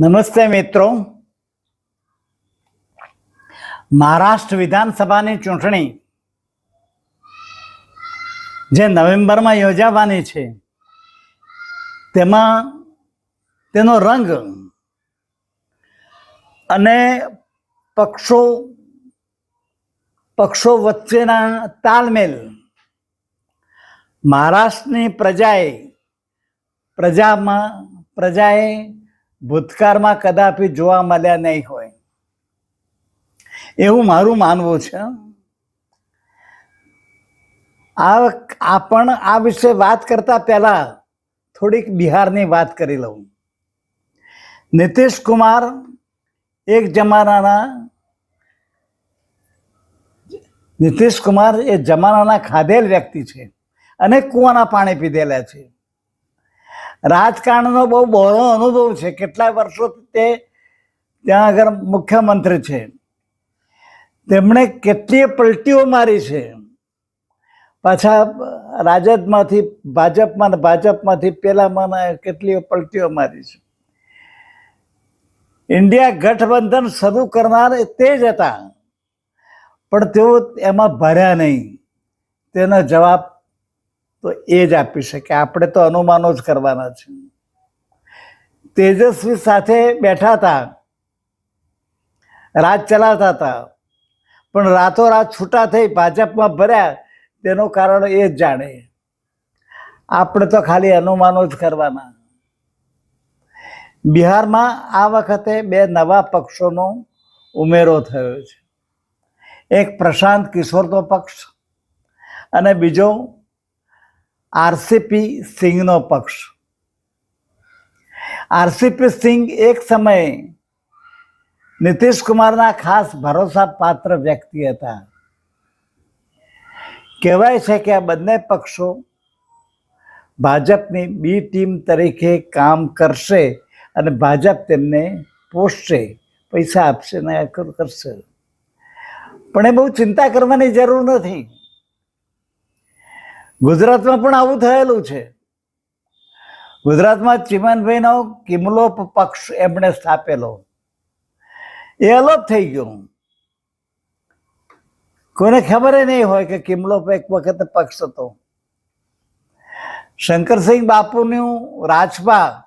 નમસ્તે મિત્રો. મહારાષ્ટ્ર વિધાનસભાની ચૂંટણી જે નવેમ્બરમાં યોજાવાની છે, તેમાં તેનો રંગ અને પક્ષો પક્ષો વચ્ચેના તાલમેલ મહારાષ્ટ્રની પ્રજાએ પ્રજામાં પ્રજાએ ભૂતકાળમાં કદાપી જોવા મળ્યા નહીં હોય. એવું મારું માનવું છે. આ આ પણ આ વિશે વાત કરતા પહેલા થોડીક બિહારની વાત કરી લઉં. નીતિશ કુમાર એક જમાનાના નીતિશ કુમાર એ જમાનાના ખાધેલ વ્યક્તિ છે અને કૂવાના પાણી પીધેલા છે. રાજકારણનો બહુ બહોળો અનુભવ છે. કેટલાય વર્ષો તે ત્યાં આગળ મુખ્યમંત્રી છે. તેમણે કેટલીય પલટીઓ મારી છે. પાછા રાજદમાંથી ભાજપમાં ભાજપમાંથી પેલામાં કેટલીય પલટીઓ મારી છે. ઇન્ડિયા ગઠબંધન શરૂ કરનાર તે જ હતા. પણ તેઓ એમાં ભર્યા નહીં. તેનો જવાબ તો એ જ આપી શકે. આપણે તો અનુમાનો જ કરવાના છે. તેજસ્વી સાથે બેઠા હતા. રાત ચલાવતા હતા. પણ રાતોરાત છૂટા થઈ ભાજપમાં ભર્યા. તેનું કારણ એ જ જાણે. આપણે તો ખાલી અનુમાનો જ કરવાના. બિહારમાં આ વખતે બે નવા પક્ષોનો ઉમેરો થયો છે. એક પ્રશાંત કિશોરનો પક્ષ અને બીજો આરસીપી સિંઘનો પક્ષ. આરસીપી સિંઘ એક સમયે નીતિશ કુમારના ખાસ ભરોસા પાત્ર વ્યક્તિ હતા. કહેવાય છે કે આ બંને પક્ષો ભાજપની બી ટીમ તરીકે કામ કરશે અને ભાજપ તેમને પોષશે, પૈસા આપશે ને કરશે. પણ એ બહુ ચિંતા કરવાની જરૂર નથી. ગુજરાતમાં પણ આવું થયેલું છે. ગુજરાતમાં ચિમનભાઈનો કિમલો પક્ષ એમણે સ્થાપેલો. એ અલગ થઈ ગયો. કોઈને ખબર નહીં હોય કે કિમલો એક વખત પક્ષ હતો. શંકરસિંહ બાપુનું રાજપા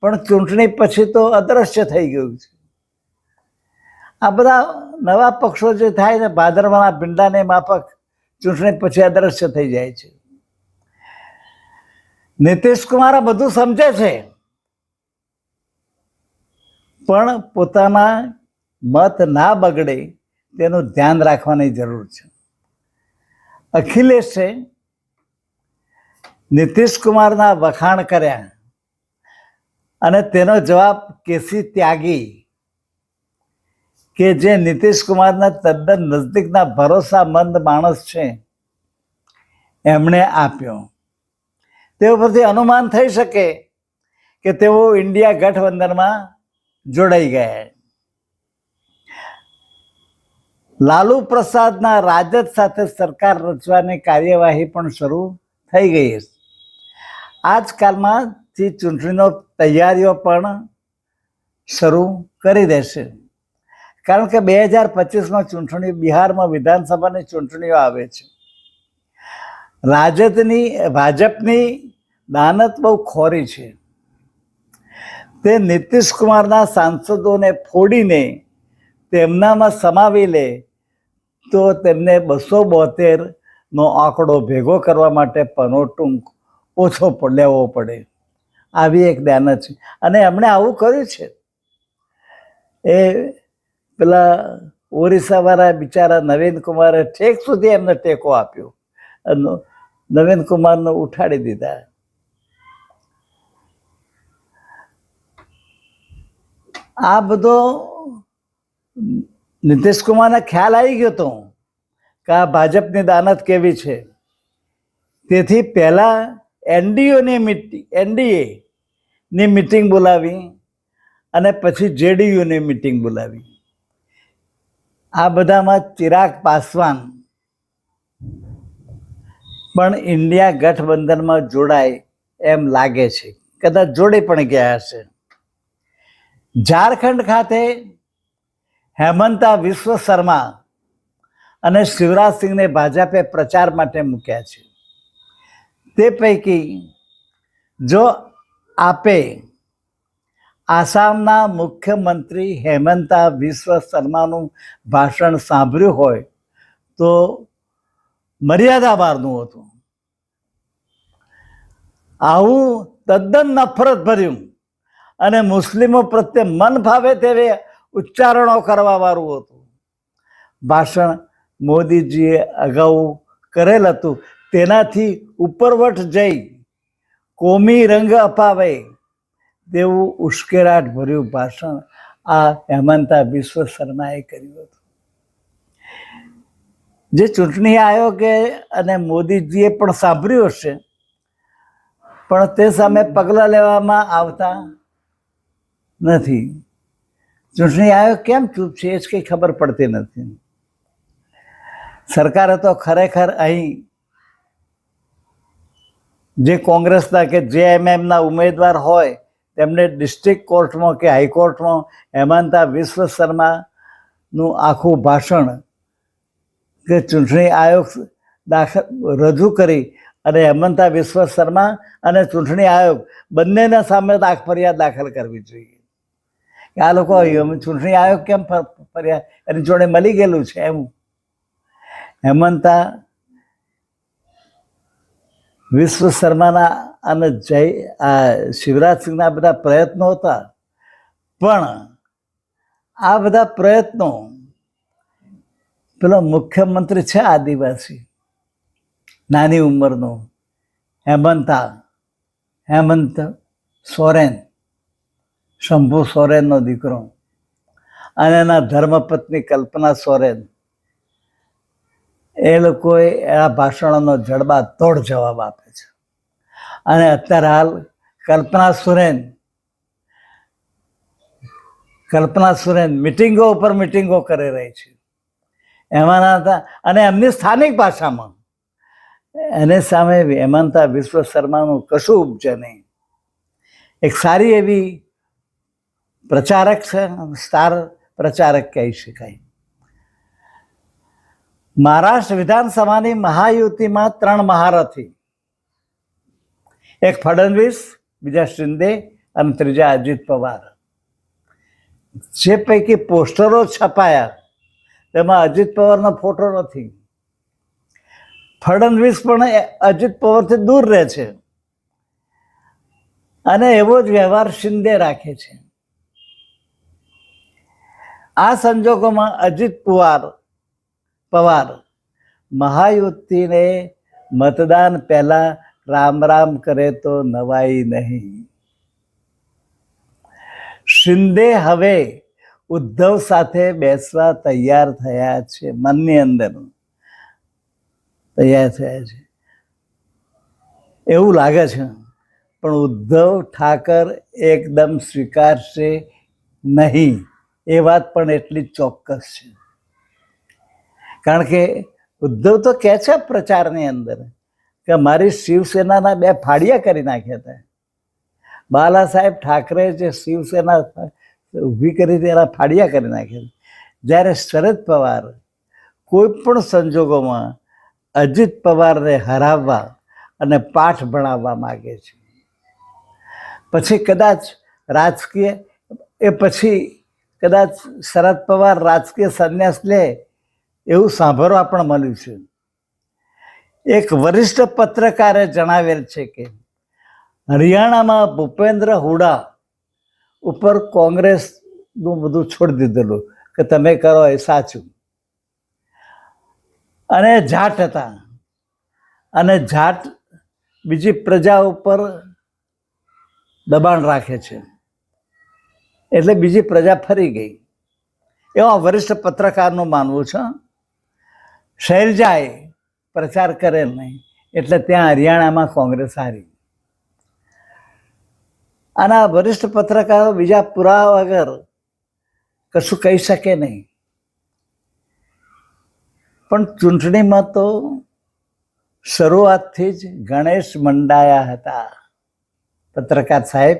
પણ ચૂંટણી પછી તો અદ્રશ્ય થઈ ગયું છે. આ બધા નવા પક્ષો જે થાય ને, ભાદરવાના ભીંડાને માફક ચૂંટણી પછી અદ્રશ્ય થઈ જાય છે. નીતિશ કુમાર બધું સમજે છે. પણ પોતાના મત ના બગડે તેનું ધ્યાન રાખવાની જરૂર છે. અખિલેશે નીતિશ કુમારના વખાણ કર્યા અને તેનો જવાબ કેસી ત્યાગી કે જે નીતિશ કુમારના તદ્દન નજદીકના ભરોસામંદ માણસ છે, એમણે આપ્યો. તે ઉપરથી અનુમાન થઈ શકે કે તેઓ ઇન્ડિયા ગઠબંધનમાં જોડાઈ ગયા. લાલુ પ્રસાદના રાજદ સાથે સરકાર રચવાની કાર્યવાહી પણ શરૂ થઈ ગઈ આજકાલમાંથી ચૂંટણીનો તૈયારીઓ પણ શરૂ કરી દેશે. કારણ કે બે હજાર પચીસમાં ચૂંટણી બિહારમાં વિધાનસભાની ચૂંટણીઓ આવે છે. રાજદની, ભાજપની દાનત બહુ ખોરી છે. તે નીતિશ કુમારના સાંસદોને ફોડીને તેમનામાં સમાવી લે તો તેમને બસો બોતેરનો આંકડો ભેગો કરવા માટે પનોટુંક ઓછો લેવો પડે. આવી એક દાનત છે. અને એમણે આવું કર્યું છે. એ પેલા ઓરિસ્સાવાળા બિચારા નવીન કુમારે ઠેક સુધી એમને ટેકો આપ્યો અને નવીન કુમારને ઉઠાડી દીધા. આ બધો નીતિશ કુમારને ખ્યાલ આવી ગયો હતો કે આ ભાજપની દાનત કેવી છે? તેથી પહેલાં એનડીયુની મિટિંગ એનડીએ ની મિટિંગ બોલાવી અને પછી જેડીયુની મિટિંગ બોલાવી. આ બધામાં ચિરાગ પાસવાન. પણ ઇન્ડિયા ગઠબંધનમાં જોડાય એમ લાગે છે. કદાચ જોડે પણ ગયા છે ઝારખંડ ખાતે હેમંતા વિશ્વ શર્મા અને શિવરાજસિંહને ભાજપે પ્રચાર માટે મૂક્યા છે. તે પૈકી જો આપે આસામના મુખ્યમંત્રી હેમંતા વિશ્વ શર્માનું ભાષણ સાંભળ્યું હોય તો મર્યાદા બહારનું હતું. આવું તદ્દન નફરત ભર્યું અને મુસ્લિમો પ્રત્યે મન ફાવે તેવે ઉચ્ચારણો કરવાવાળું હતું. ભાષણ મોદીજીએ અગાઉ કરેલ હતું. તેનાથી ઉપરવટ જઈ કોમી રંગ અપાવે. તેવું ઉશ્કેરાટ ભર્યું ભાષણ આ હેમંતા વિશ્વ શર્માએ કર્યું હતું. જે ચૂંટણી આયોગે અને મોદીજીએ પણ સાંભળ્યું હશે, પણ તે સામે પગલાં લેવામાં આવતા નથી. ચૂંટણી આયોગ કેમ ચૂપ છે, એ જ કંઈ ખબર પડતી નથી. સરકારે તો ખરેખર અહીં જે કોંગ્રેસના કે જે એમએમના ઉમેદવાર હોય તેમને ડિસ્ટ્રિક્ટ કોર્ટમાં કે હાઈકોર્ટમાં હેમંતા વિશ્વ શર્માનું આખું ભાષણ કે ચૂંટણી આયોગ દાખલ રજૂ કરી અને હેમંતા વિશ્વ શર્મા અને ચૂંટણી આયોગ બંનેના સામે દાખ ફરિયાદ દાખલ કરવી જોઈએ. કે આ લોકો ચૂંટણી આયોગ કેમ ફરિયાદ એની જોડે મળી ગયેલું છે એમ. હેમંતા વિશ્વ શર્માના અને જય, આ શિવરાજસિંહના બધા પ્રયત્નો હતા. પણ આ બધા પ્રયત્નો પેલો મુખ્યમંત્રી છે આદિવાસી. નાની ઉંમરનો. હેમંતા હેમંત સોરેન. શંભુ સોરેનનો દીકરો. અને એના ધર્મપત્ની કલ્પના સોરેન. એ લોકોએ આ ભાષણોનો જડબા તોડ જવાબ આપે છે. અને અત્યારે હાલ કલ્પના સુરેન કલ્પના સુરેન મિટિંગો ઉપર મિટિંગો કરી રહી છે. એમાંના હતા અને એમની સ્થાનિક ભાષામાં. એને સામે હેમંતા વિશ્વ શર્માનું કશું ઉપજે નહીં. એક સારી એવી પ્રચારક છે, સ્ટાર પ્રચારક કહી શકાય. મહારાષ્ટ્ર વિધાનસભાની મહાયુતિમાં ત્રણ મહારથી. એક ફડણવીસ, બીજા શિંદે અને ત્રીજા અજીત પવાર. જે પૈકી પોસ્ટરો છપાયા, તેમાં અજીત પવારનો ફોટો નથી. ફડણવીસ પણ અજીત પવારથી દૂર રહે છે. અને એવો જ વ્યવહાર શિંદે રાખે છે. આ સંજોગોમાં અજીત પવાર પવાર. મહાયુતિને મતદાન પહેલા રામ રામ કરે તો નવાઈ નહીં. શિંદે હવે ઉદ્ધવ સાથે બેસવા તૈયાર થયા છે, મનની અંદર તૈયાર થયા છે. એવું લાગે છે, પણ ઉદ્ધવ ઠાકર એકદમ સ્વીકારશે નહીં. એ વાત પણ એટલી ચોક્કસ છે. કારણ કે ઉદ્ધવ તો કહે છે પ્રચારની અંદર કે મારી શિવસેનાના બે ફાડિયા કરી નાખ્યા હતા. બાલા સાહેબ ઠાકરે જે શિવસેના ઊભી કરી એના ફાડિયા કરી નાખ્યા જ્યારે શરદ પવાર કોઈ પણ સંજોગોમાં અજીત પવારને હરાવવા અને પાઠ ભણાવવા માગે છે. પછી કદાચ રાજકીય એ પછી કદાચ શરદ પવાર રાજકીય સંન્યાસ લે એવું સાંભળવા પણ મળ્યું છે. એક વરિષ્ઠ પત્રકારે જણાવેલ છે કે, હરિયાણામાં ભૂપેન્દ્ર હુડા ઉપર કોંગ્રેસનું બધું છોડી દીધેલું કે તમે કરો એ સાચું. અને જાટ હતા. અને જાટ બીજી પ્રજા ઉપર દબાણ રાખે છે. એટલે બીજી પ્રજા ફરી ગઈ. એવા વરિષ્ઠ પત્રકારનું માનવું છે. શૈલજાએ પ્રચાર કરેલ નહીં. એટલે ત્યાં હરિયાણામાં કોંગ્રેસ હારી. આના વરિષ્ઠ પત્રકારો બીજા પુરાવા વગર કશું કહી શકે નહીં. પણ ચૂંટણીમાં તો શરૂઆતથી જ ગણેશ મંડાયા હતા. પત્રકાર સાહેબ,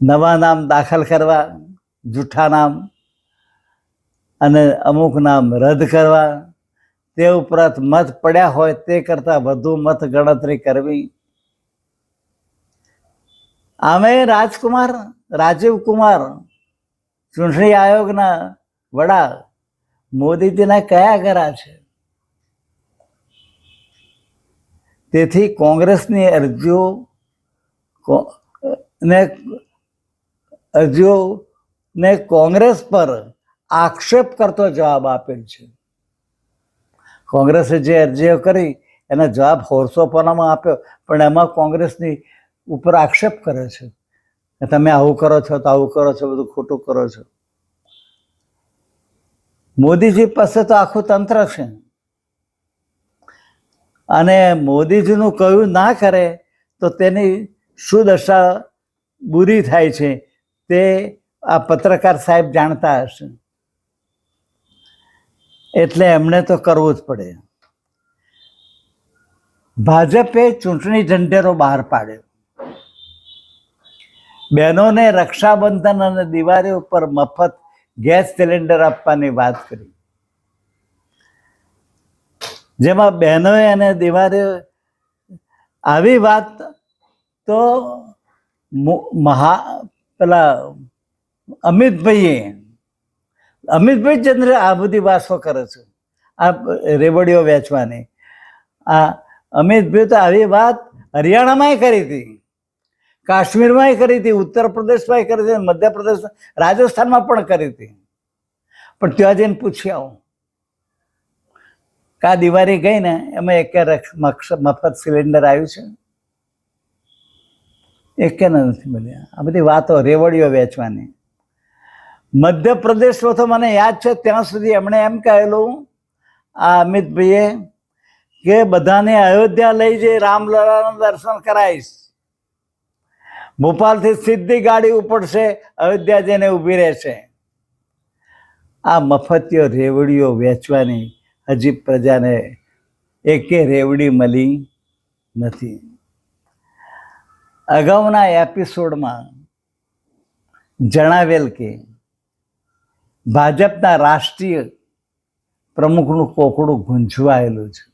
નવા નામ દાખલ કરવા, જૂઠા નામ અને અમુક નામ રદ કરવા. તે ઉપરાંત મત પડ્યા હોય તે કરતાં વધુ મત ગણતરી કરવી. આમે રાજકુમાર, રાજીવ કુમાર ચૂંટણી આયોગના વડા મોદીજીના કયા ગરા છે? તેથી કોંગ્રેસની અરજીઓ ને અરજીઓ ને કોંગ્રેસ પર આક્ષેપ કરતો જવાબ આપેલ છે. કોંગ્રેસે જે અરજીઓ કરી, એનો જવાબ હોરસોપનામાં આપ્યો, પણ એમાં કોંગ્રેસની ઉપર આક્ષેપ કરે છે. તમે આવું કરો છો, તો આવું કરો છો, બધું ખોટું કરો છો. મોદીજી પાસે તો આખું તંત્ર છે. અને મોદીજીનું કયું ના કરે, તો તેની શું દશા બુરી થાય છે, તે આ પત્રકાર સાહેબ જાણતા હશે. એટલે એમણે તો કરવું જ પડે. ભાજપે ચૂંટણી ઢંઢેરો બહાર પાડ્યો. બહેનોને રક્ષાબંધન અને દિવાળી ઉપર મફત ગેસ સિલિન્ડર આપવાની વાત કરી. જેમાં બહેનોએ અને દિવાળી આવી વાત તો મહા, પેલા અમિતભાઈએ અમિતભાઈ ચંદ્ર આ બધી વાસો કરે છે. આ રેવડીઓ વેચવાની. આ અમિતભાઈ તો આવી વાત હરિયાણામાંય કરી હતી. કાશ્મીરમાંય કરી હતી ઉત્તર પ્રદેશમાંય કરી હતી, મધ્યપ્રદેશ, રાજસ્થાનમાં પણ કરી હતી. પણ ત્યાં જઈને પૂછી આવો. કા દિવાળી ગઈ ને, એમાં એક મફત સિલિન્ડર આવ્યું છે. એક નથી મળ્યા. આ બધી વાતો રેવડીઓ વેચવાની. મધ્યપ્રદેશમાં તો મને યાદ છે, ત્યાં સુધી એમણે એમ કહેલું, આ અમિતભાઈએ કે બધાને અયોધ્યા લઈ જઈ રામલલાના દર્શન કરાવીશ. ભોપાલથી સીધી ગાડી ઉપડશે અયોધ્યા જઈને ઊભી રહેશે આ મફતીઓ રેવડીઓ વેચવાની હજી પ્રજાને એકે રેવડી મળી નથી. અગાઉના એપિસોડમાં જણાવેલ કે ભાજપના રાષ્ટ્રીય પ્રમુખનું કોકડું ગુંજવાયેલું છે.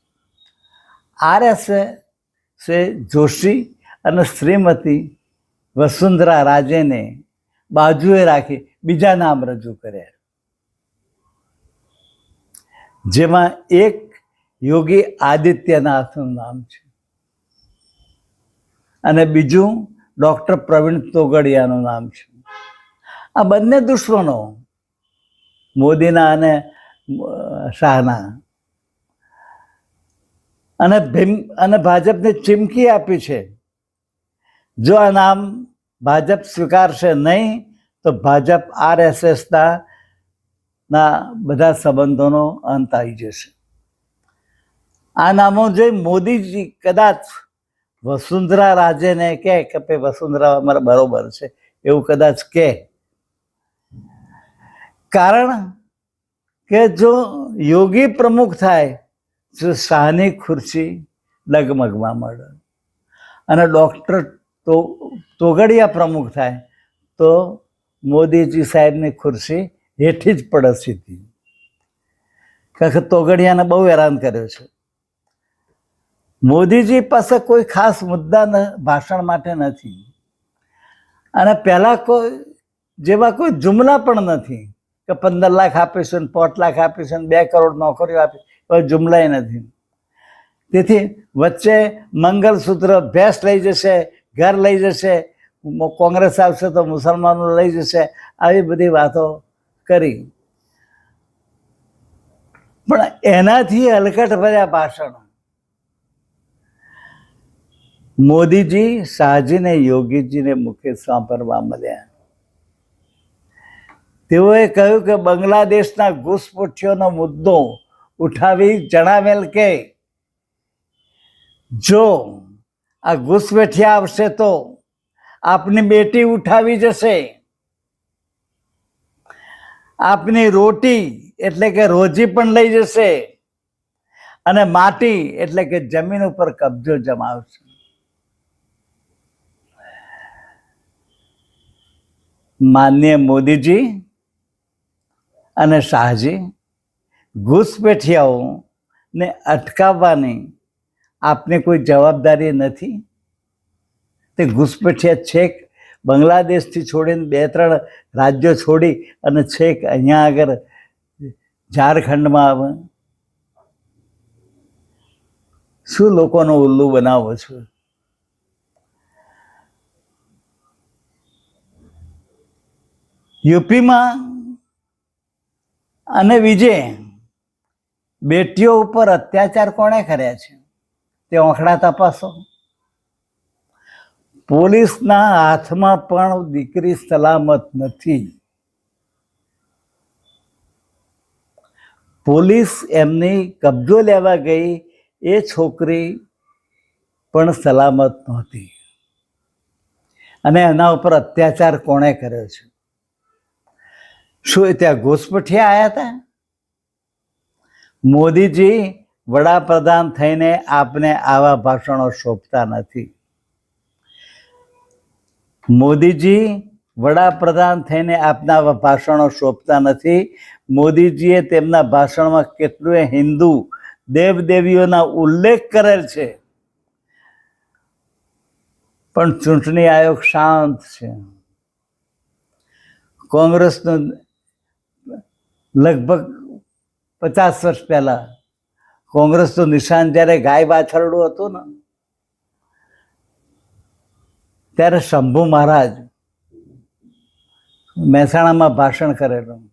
આરએસએસે જોશી અને શ્રીમતી વસુંધરા રાજેને બાજુએ રાખી બીજા નામ રજૂ કર્યા જેમાં એક યોગી આદિત્યનાથનું નામ છે અને બીજું ડૉક્ટર પ્રવીણ તોગડિયાનું નામ છે. આ બંને દુશ્મનો મોદીના અને શાહના. અને ભીમ, અને ભાજપને ચીમકી આપી છે. જો આ નામ ભાજપ સ્વીકારશે નહીં, તો ભાજપ આરએસએસના, ના બધા સંબંધોનો અંત આવી જશે. આ નામો જે મોદીજી કદાચ વસુંધરા રાજેને કહે કે ભાઈ વસુંધરા અમારા બરોબર છે, એવું કદાચ કહે. કારણ કે જો યોગી પ્રમુખ થાય, તો શાહની ખુરશી ડગમગમાં મળે. અને ડૉક્ટર તો તોગડિયા પ્રમુખ થાય, તો મોદીજી સાહેબની ખુરશી હેઠી જ પડે સીધી. કારણ કે તોગડિયાને બહુ હેરાન કર્યો છે. મોદીજી પાસે કોઈ ખાસ મુદ્દા ભાષણ માટે નથી. અને પહેલાં કોઈ, જેવા કોઈ જુમલા પણ નથી. કે પંદર લાખ આપીશું ને પાંચ લાખ આપીશું ને બે કરોડ નોકરીઓ આપી એવા જુમલાય નથી. તેથી વચ્ચે મંગલસૂત્ર ભેંસ લઈ જશે, ઘર લઈ જશે કોંગ્રેસ આવશે તો મુસલમાનો લઈ જશે. આવી બધી વાતો કરી. પણ એનાથી હલકટ ભર્યા ભાષણ. મોદીજી, શાહજીને, યોગીજીને મુખે સાંભળવા મળ્યા. તેઓએ કહ્યું કે બાંગ્લાદેશના ઘૂસપુઠીઓનો મુદ્દો ઉઠાવી જણાવેલ કે, જો આ ઘૂસપેઠિયા આવશે તો આપની બેટી ઉઠાવી જશે. આપની રોટી એટલે કે રોજી પણ લઈ જશે અને માટી એટલે કે જમીન ઉપર કબજો જમાવશે. માન્ય મોદીજી અને શાહજી ઘૂસપેઠિયાઓને અટકાવવાની આપને કોઈ જવાબદારી નથી? તે ઘૂસપેઠિયા છેક બાંગ્લાદેશથી છોડીને બે ત્રણ રાજ્યો છોડી અને છેક અહીંયા આગળ ઝારખંડમાં આવે. શું લોકોનો ઉલ્લુ બનાવો છો? યુપીમાં અને વિજય, બેટીઓ ઉપર અત્યાચાર કોણે કર્યા છે? તે આંકડા તપાસો. પોલીસના હાથમાં પણ દીકરી સલામત નથી. પોલીસ એમની કબજો લેવા ગઈ, એ છોકરી પણ સલામત નહોતી. અને એના ઉપર અત્યાચાર કોણે કર્યો છે? શું એ ત્યાં ઘૂસપઠિયા આવ્યા હતા મોદીજી વડાપ્રધાન થઈને આપને આવા ભાષણો શોભતા નથી. મોદીજી વડાપ્રધાન થઈને આપના આવા ભાષણો શોભતા નથી. મોદીજીએ તેમના ભાષણમાં કેટલું હિન્દુ દેવદેવીઓના ઉલ્લેખ કરેલ છે. પણ ચૂંટણી આયોગ શાંત છે. કોંગ્રેસનું લગભગ પચાસ વર્ષ પહેલા કોંગ્રેસનું નિશાન જ્યારે ગાય બાછરડું હતું ને, ત્યારે શંભુ મહારાજ મહેસાણામાં ભાષણ કરેલું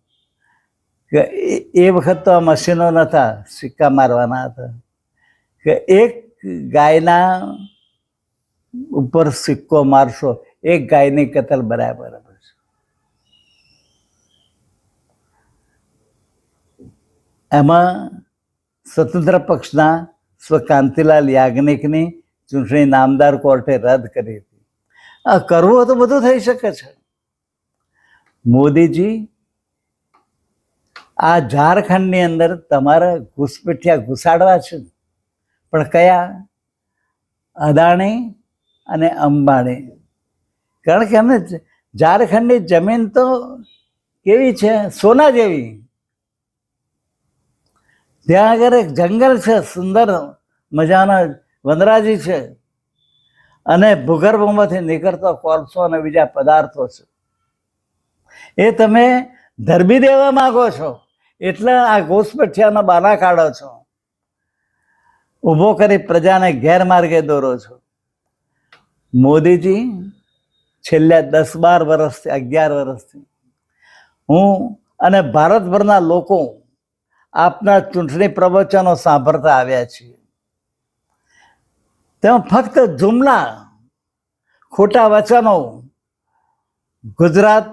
કે એ- વખત તો આ મશીનો નહોતા સિક્કા મારવાના હતા. કે એક ગાયના ઉપર સિક્કો મારશો, એક ગાયની કતલ બરાબર છે એમાં સ્વતંત્ર પક્ષના સ્વ કાંતિલાલ યાજ્ઞિકની ચૂંટણી નામદાર કોર્ટે રદ કરી હતી. આ કરવું તો બધું થઈ શકે છે. મોદીજી, આ ઝારખંડની અંદર તમારા ઘૂસપેઠિયા ઘુસાડવા છે. પણ કયા? અદાણી અને અંબાણી. કારણ કે એમને ઝારખંડની જમીન તો કેવી છે? સોના જેવી. ત્યાં આગળ એક જંગલ છે, સુંદર મજાના વનરાજી છે. અને ભૂગર્ભમાંથી નીકળતો કોલસો અને બીજા પદાર્થો છે. એ તમે ધરબી દેવા માગો છો, એટલે આ ઘૂસપઠિયાનો બાના કાઢો છો. ઊભો કરી પ્રજાને ગેરમાર્ગે દોરો છો. મોદીજી, છેલ્લા દસ બાર વર્ષથી, અગિયાર વર્ષથી હું અને ભારતભરના લોકો આપના ચૂંટણી પ્રવચનો સાંભળતા આવ્યા છીએ. તેમાં ફક્ત જુમલા, ખોટા વચનો ગુજરાત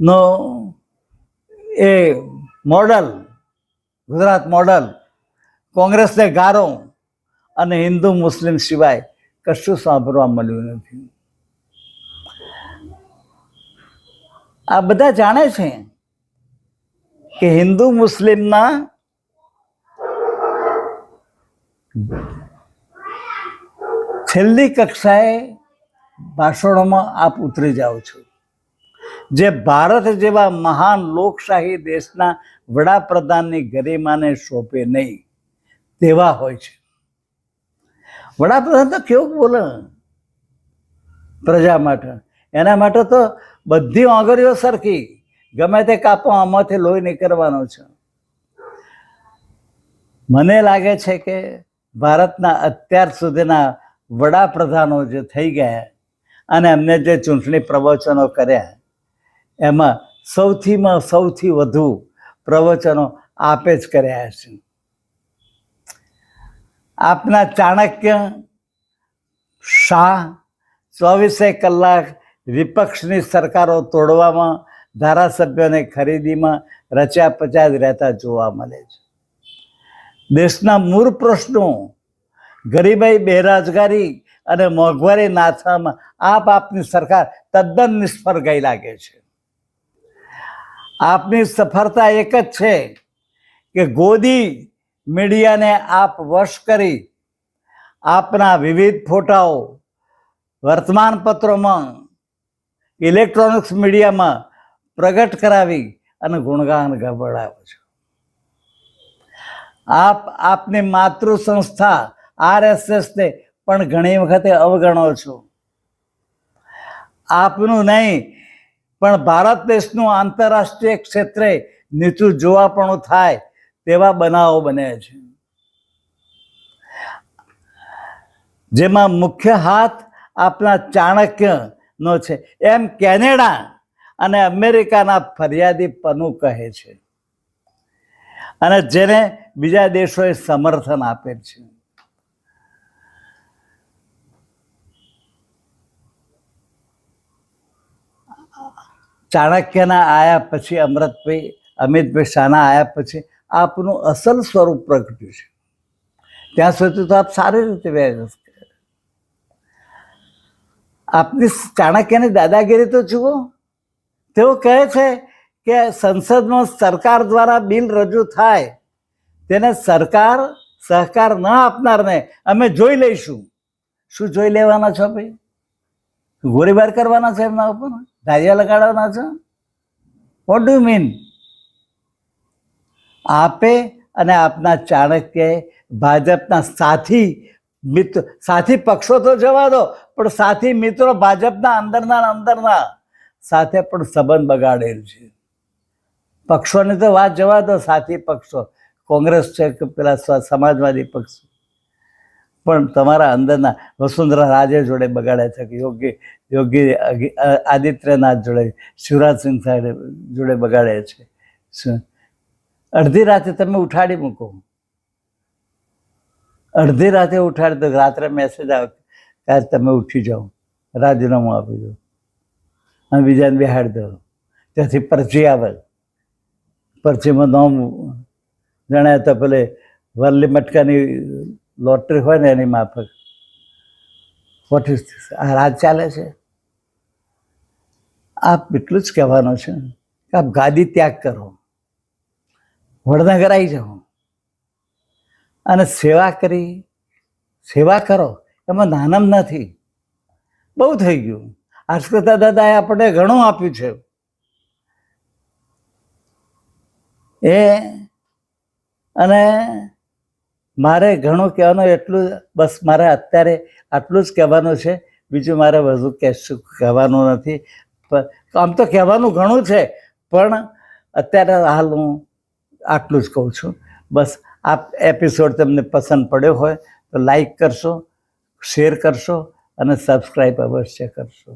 નો એ મોડલ, ગુજરાત મોડલ, કોંગ્રેસને ગારો અને હિન્દુ મુસ્લિમ સિવાય કશું સાંભળવા મળ્યું નથી. આ બધા જાણે છે કે હિન્દુ મુસ્લિમના છેલ્લી કક્ષાએ ભાષણોમાં આપ ઉતરી જાઓ છો. જે ભારત જેવા મહાન લોકશાહી દેશના વડાપ્રધાનની ગરિમાને શોભે નહીં, તેવા હોય છે. વડાપ્રધાન તો કેવું બોલે? પ્રજા માટે. એના માટે તો બધી આંગળીઓ સરખી. ગમે તે કાપો, આમાંથી લોહી નીકળવાનો છે. મને લાગે છે કે ભારતના અત્યાર સુધીના વડાપ્રધાનો જે થઈ ગયા અને એમને જે ચૂંટણી પ્રવચનો કર્યા, એમાં સૌથીમાં સૌથી વધુ પ્રવચનો આપે જ કર્યા છે. આપના ચાણક્ય શાહ ચોવીસે કલાક વિપક્ષની સરકારો તોડવામાં ધારાસભ્યોની ખરીદીમાં રચ્યા પચ્યા રહેતા જોવા મળે છે. દેશના મૂળ પ્રશ્નો, ગરીબાઈ બેરોજગારી અને મોંઘવારી નાથવામાં આપ આપની સરકાર તદ્દન નિષ્ફળ ગઈ લાગે છે. આપની સફળતા એક જ છે કે ગોદી મીડિયાને આપ વશ કરી આપના વિવિધ ફોટાઓ વર્તમાન પત્રોમાં ઇલેક્ટ્રોનિક્સ મીડિયામાં પ્રગટ કરાવી અને ગુણગાન ગબડાવો છો. આપ, આપની માતૃ સંસ્થા આરએસએસને પણ ઘણી વખતે અવગણો છો. આપનું નહીં, પણ ભારત દેશનું આંતરરાષ્ટ્રીય ક્ષેત્રે નીચું જોવાપણું થાય તેવા બનાવો બને છે. જેમાં મુખ્ય હાથ આપના ચાણક્યનો છે. એમ કેનેડા અને અમેરિકાના ફરિયાદી પનું કહે છે. અને જેને બીજા દેશોએ સમર્થન આપે છે. ચાણક્યના આયા પછી, અમૃતભાઈ, અમિતભાઈ શાહના આયા પછી આપનું અસલ સ્વરૂપ પ્રગટ્યું છે. ત્યાં સુધી તો આપ સારી રીતે. આપની ચાણક્યની દાદાગીરી તો જુઓ. તેઓ કહે છે કે સંસદમાં સરકાર દ્વારા બિલ રજૂ થાય, તેને સરકાર સહકાર ન આપનારને અમે જોઈ લઈશું. શું જોઈ લેવાના છો ભાઈ? ગોળીબાર કરવાના છે એમના ઉપર? ધારિયા લગાડવાના છે? વોટ ડુ મીન આપે અને આપના ચાણક્ય ભાજપના સાથી મિત્ર સાથી પક્ષો તો જવા દો, પણ સાથી મિત્રો ભાજપના અંદરના અંદરના. સાથે પણ સંબંધ બગાડેલ છે. પક્ષોની તો વાત જવા દો, સાથી પક્ષો. કોંગ્રેસ છે કે પેલા સમાજવાદી પક્ષ. પણ તમારા અંદરના વસુંધરા રાજે જોડે બગાડ્યા છે કે યોગી યોગી આદિત્યનાથ જોડે શિવરાજસિંહ સાહેબ જોડે બગાડ્યા છે? અડધી રાતે તમે ઉઠાડી મૂકો. અડધી રાતે ઉઠાડી દો રાત્રે મેસેજ આવે ત્યારે તમે ઉઠી જાઓ, રાજીનામું આપી દો. અને બીજાને બેહાડી દો. ત્યાંથી પરચી આવે. પરચીમાં નામ જણાય તો પેલે વરલી મટકાની લોટરી હોય ને એની માફક. વોટ આ રાજ ચાલે છે? આપ એટલું જ કહેવાનું છે કે આપ ગાદી ત્યાગ કરો. વડનગર આવી જાઓ. અને સેવા કરી, સેવા કરો. એમાં નાનમ નથી. બહુ થઈ ગયું. આશ્રતા દાદાએ આપણે ઘણું આપ્યું છે. એ અને મારે ઘણું કહેવાનું એટલું બસ મારે અત્યારે આટલું જ કહેવાનું છે. બીજું મારે વધુ કહેશું કહેવાનું નથી. આમ તો કહેવાનું ઘણું છે, પણ અત્યારે હાલ હું આટલું જ કહું છું. બસ આ એપિસોડ તમને પસંદ પડ્યો હોય તો લાઈક કરશો શેર કરશો અને સબસ્ક્રાઈબ અવશ્ય કરશો.